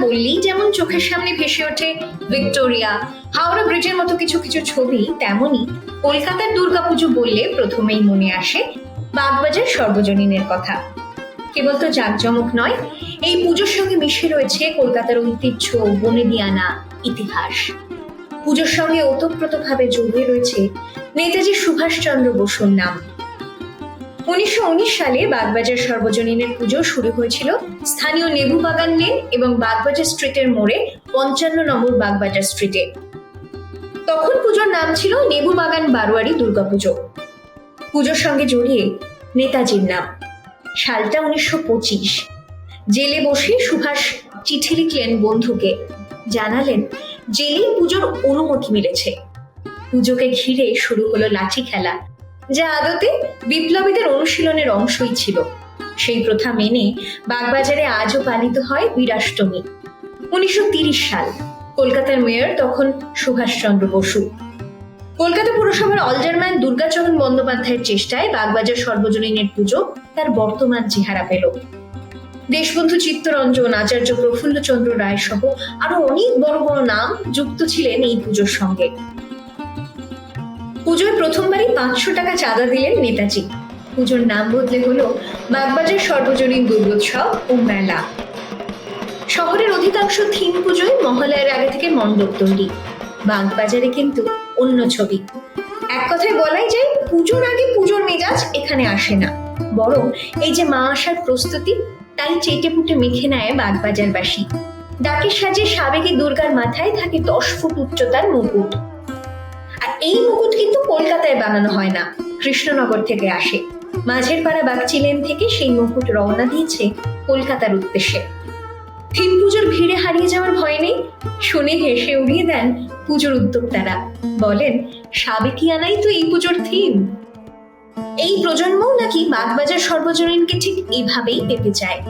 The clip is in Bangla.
বললেই যেমন চোখের সামনে ভেসে ওঠে ভিক্টোরিয়া। হাওড়া ব্রিজের মতো কিছু কিছু ছবি তেমনই। কলকাতার দুর্গাপুজো বললে প্রথমেই মনে আসে বাগবাজার সর্বজনীনের কথা। কেবল তো জাঁকজমক নয়, এই পুজোর সঙ্গে মিশে রয়েছে কলকাতার ঐতিহ্য, বনেদিয়ানা ইতিহাস। পুজোর সঙ্গে ওতপ্রোতভাবে জড়িয়ে রয়েছে নেতাজি সুভাষচন্দ্র বসুর নাম। উনিশশো উনিশ সালে বাগবাজার সর্বজনীনের পুজো শুরু হয়েছিল স্থানীয় নেবু বাগান লেন এবং বাগবাজার স্ট্রিটের মোড়ে পঞ্চান্ন নম্বর বাগবাজার স্ট্রিটে। তখন পুজোর নাম ছিল নেবু বাগান বারোয়ারি দুর্গাপুজো পুজোর সঙ্গে জড়িয়ে নেতাজির নাম। সালটা উনিশশো পঁচিশ। জেলে বসে সুভাষ চিঠি লিখলেন বন্ধুকে। জানালেন, জেলেই পুজোর অনুমতি মিলেছে। পুজোকে ঘিরে শুরু হলো লাঠি খেলা। যা আদতে বিপ্লবীদের অনুশীলনের অংশই ছিল। সেই প্রথা মেনে বাগবাজারে আজও পালিত হয় বীরাষ্টমী উনিশশো সাল, কলকাতার মেয়র তখন সুভাষচন্দ্র বসু। কলকাতা পুরসভার অলজারম্যান দুর্গাচরণ বন্দ্যোপাধ্যায়ের চেষ্টায় বাগবাজার সর্বজনীনের পুজো তার বর্তমান চেহারা পেল। দেশবন্ধু চিত্তরঞ্জন, আচার্য প্রফুল্লচন্দ্র রায় সহ আরও অনেক বড় বড় নাম যুক্ত ছিলেন এই পুজোর সঙ্গে। পুজোয় প্রথমবারই পাঁচশো টাকা চাঁদা দিলেন নেতাজি। পুজোর নাম বদলে হলো বাগবাজার সর্বজনীন দুর্গোৎসব ও মেলা। শহরের অধিকাংশ থিম পুজোয় মহালয়ার আগে থেকে মণ্ডপ তৈরি। বাগবাজারে কিন্তু অন্য ছবি। এক কথায় বলাই যায়, পুজোর আগে পুজোর মেজাজ এখানে আসে না। বরং এই যে মা আসার প্রস্তুতি, তাই চেটে পুটে মেখে নেয় বাগবাজারবাসী। ডাকের সাজে সাবেকি দুর্গার মাথায় থাকে দশ ফুট উচ্চতার মুকুট। এই মুকুট কিন্তু কলকাতায় বানানো হয় না, কৃষ্ণনগর থেকে আসে। মাঝের পাড়া বাগচি লেন থেকে সেই মুকুট রওনা দিয়েছে কলকাতার উদ্দেশ্যে। থিম পুজোর ভিড়ে হারিয়ে যাওয়ার ভয় নেই, শুনে হেসে উড়িয়ে দেন পুজোর উদ্যোক্তারা। বলেন, সাবেকিয়ানাই তো এই পুজোর থিম। এই প্রজন্মও নাকি বাগবাজার সর্বজনীনকে ঠিক এভাবেই পেতে চায়।